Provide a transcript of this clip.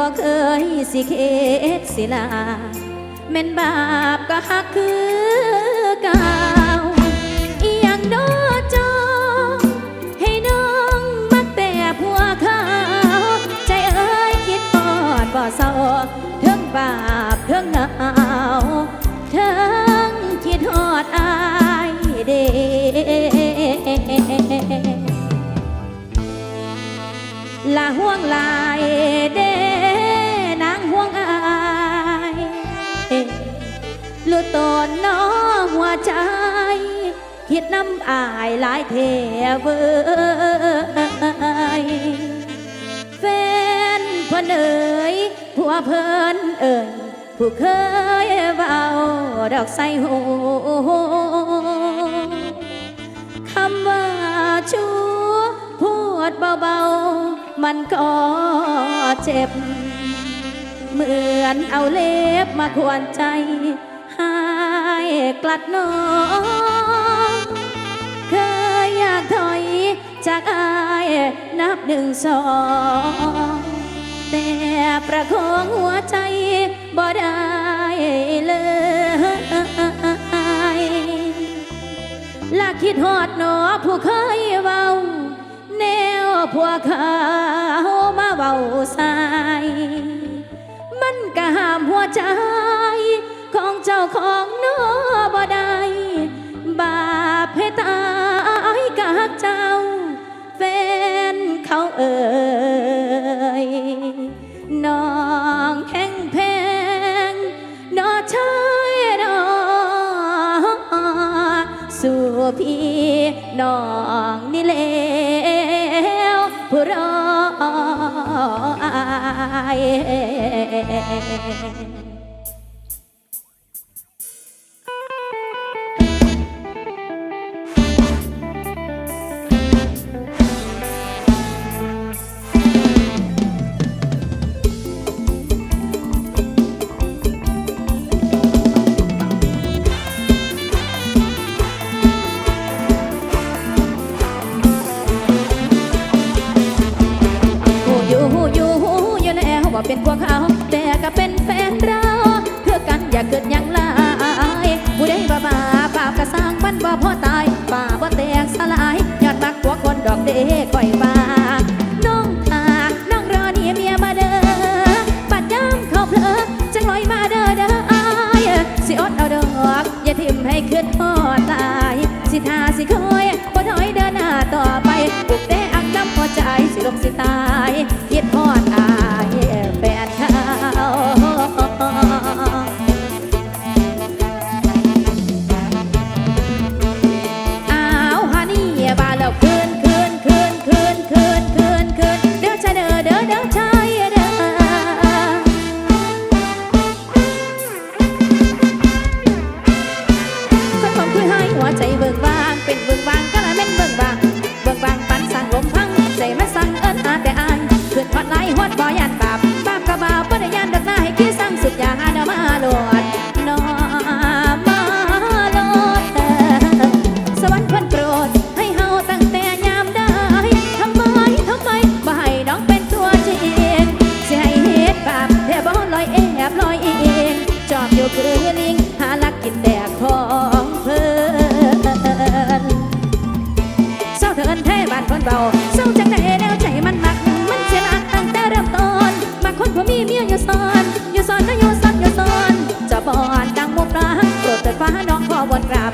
บ่เคยสิเข็ดสิลาแม่นบาปก็หักคือเก่าอีหยังโดจอให้น้องมักแต่ผัวเขาใจเอ้ยคิดปอดบ่เศร้าเทิงบาปเทิงหนาวเทิงคิดฮอดอายเด้ละห่วงลา ดน้ำอายหลายเทเวยแฟนพิ่นเอ่ยผัวเพิ่นเอ่ยผู้เคยเบาดอกใส่หูคำว่าชู้พูดเบาๆ มันก็เจ็บ เหมือนเอาเล็บมาขวนใจให้กลัดน้องากถอยจากอายนับหนึ่งสองแต่ประคองหัวใจบ่ได้เลยลาคิดฮอดหนอผู้เคยเว้า แนวพวกเขามาเว้าใสมันก็ห้ามหัวใจ สู่พี่น้องนี่แล้วผู้รออาย ดยังลายผู้ใดบ้าบ้าบาปก็สร้างมันบ่พอตายป่าบ่แตกสลายยอดมักพวกคนดอกเด้ก่อยว่าน้องตาน้องรอนี่เมียมาเด้อปัดย้ำเขาเพลอจังลอยมาเด้อเด้ออายสิอดเอาดอกอย่าทิมให้ขึ้นทอดตายสิทาสิคอยบ่ถอยเดินหน้าต่อไปปุกแต่อักน้ำหัวใจสิลมสิตายคิดฮอ คือลิงหาลักกินแต่ของเพิ่นเศร้าเถินแท้บ้านคนเบาเศร้าจังใดแนวใจมันมัก มันเสียหลักตั้งแต่เริ่มต้นมาคนผัวมีเมียอยู่ซ้อนอยู่ซ้อนนะอยู่ซ้อนอยู่ซ้อนจะบอนดังมุกรักโปรดเปิดฟ้าน้องขอบนกราบ